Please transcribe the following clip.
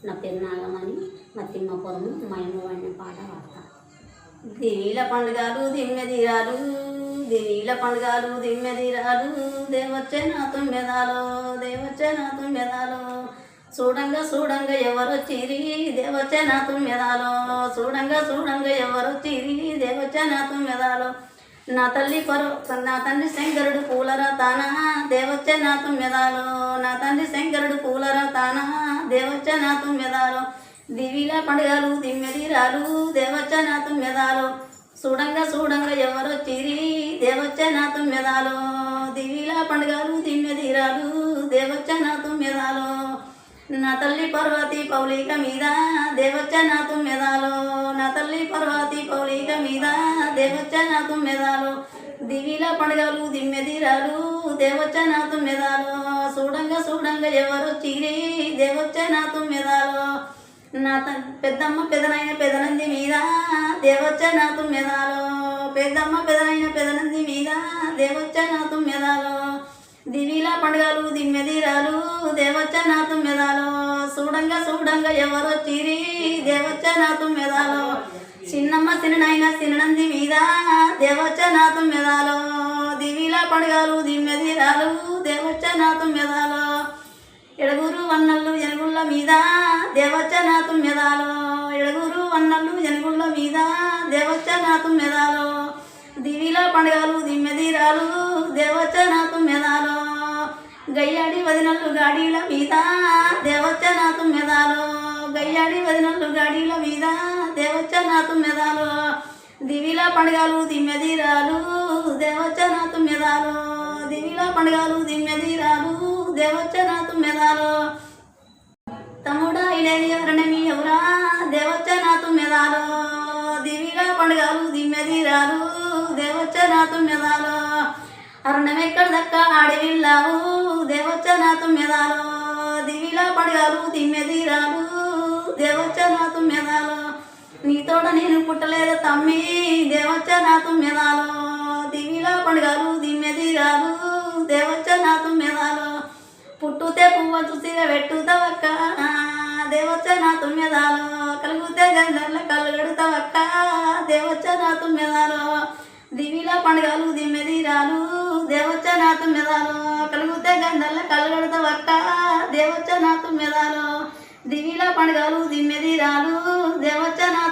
నా పేరు నాగమణి మా తిమ్మపురము మా అమ్మ వాడిన పాట పాడతా. దివీల పండుగలు దిమ్మెదిరాలు దివీల పండుగలు దిమ్మెదిరాలు దేవచ్చే నా తుమ్మెదాలో దేవచ్చే నా తుమ్మెదాలో చూడంగా చూడంగా ఎవరొచ్చిరి దేవచ్చే నా తుమ్మెదాలో చూడంగా చూడంగా ఎవరొచ్చిరి దేవచ్చే నా తుమ్మెదాలో నా తల్లి పరు నా తండ్రి శంకరుడు పూలరా తానా దేవచ్చ నా తుమ్మెదాలో నా తండ్రి శంకరుడు పూలరా తానా దేవచ్చ నా తుమ్మెదాలో దివిల పండుగలు దిమ్మెదిరాలు దేవచ్చ నా తుమ్మెదాలో చూడంగా చూడంగా చిరి దేవచ్చ నా తుమ్మెదాలో దివిల పండుగలు దిమ్మెదిరాలు దేవచ్చ నా తుమ్మెదాలో నా తల్లి పర్వతి పౌలిక మీద దేవచ్చ నా తుమ్మెదాలో దేవచ్చ నా దివిల పండుగలు దిమ్మెదిరాలు దేవచ్చ నా తుమ్మెదాలో చూడంగా చూడంగా ఎవరు చిరి నా తుమ్మెదాలో నా త పెద్దమ్మ పెదనైన పెదనంది మీద దేవచ్చ నా పెద్దమ్మ పెదనైన పెదనంది మీద దేవచ్చ నా దివిల పండుగలు దిమ్మెదిరాలు దేవచ్చ నా తుమ్మెదాలో చూడంగా చూడంగా ఎవరు చిరి నా తుమ్మెదాలో చిన్నమ్మ తిననైనా తిననంది మీద దేవచ్చ నా తుమ్మెదాలో పడగాలు పండుగలు దిమ్మెదిరాలు దేవచ్చ నా తుమ్మెదాలో ఎడగూరు వన్నళ్ళు ఎనుగుళ్ళ మీద దేవచ్చ నా తుమ్మెదాలో ఎడగూరు వన్నళ్ళు ఎనుగుళ్ళ మీద దేవచ్చ నా తుమ్మెదాలో దివిల పండుగలు దిమ్మెదిరాలు దేవచ్చ నా తుమ్మెదాలో గయ్యాడి వదినల్లు గాడీల మీద దేవచ్చ నా తుమ్మెదాలో గయ్యాడి వదినల్లు గాడీల మీద దేవచ్చ నాతు తుమ్మెదాలో దివిల పండుగలు దిమ్మెదిరాలు. దేవచ్చ నాతు తుమ్మెదాలో దివిలా పండుగలు దిమ్మెదిరాలు. దేవచ్చ నా తుమ్మెదాలో తమ్ముడా ఇలేది ఎవరణమి ఎవరా? దేవచ్చ నా తుమ్మెదాలో దివిల పండుగలు దిమ్మెదిరాలు. దేవచ్చ నా తుమ్మెదాలో అరుణమెక్కడ దక్క ఆడివిల్లావు. దేవచ్చ నా తుమ్మెదాలో దివిల పండుగలు దిమ్మెదిరాలు. దేవచ్చ నా తుమ్మెదాలో నీతోడ నేను పుట్టలేదు తమ్మి. దేవచ్చ నా తుమ్మెదాలు దివిలో పండుగలు దిమ్మెదిరాలు. దేవచ్చ నా తుమ్మెదాలు పుట్టుతే పువ్వ చూసిగా పెట్టుతావక్క దేవచ్చ నా తుమ్మెదాలు కలుగుతే గంగర్ల కళ్ళు దేవచ్చ నా తుమ్మెదాలు దివిలో పండుగలు దిమ్మెదిరాలు. దేవచ్చ నా తుమ్మెదాలు కలుగుతే గంగర్ల కళ్ళు దేవచ్చ నా తుమ్మెదాలు దివిల పండుగలు దిమ్మెదిరాలు. దేవచ్చ నా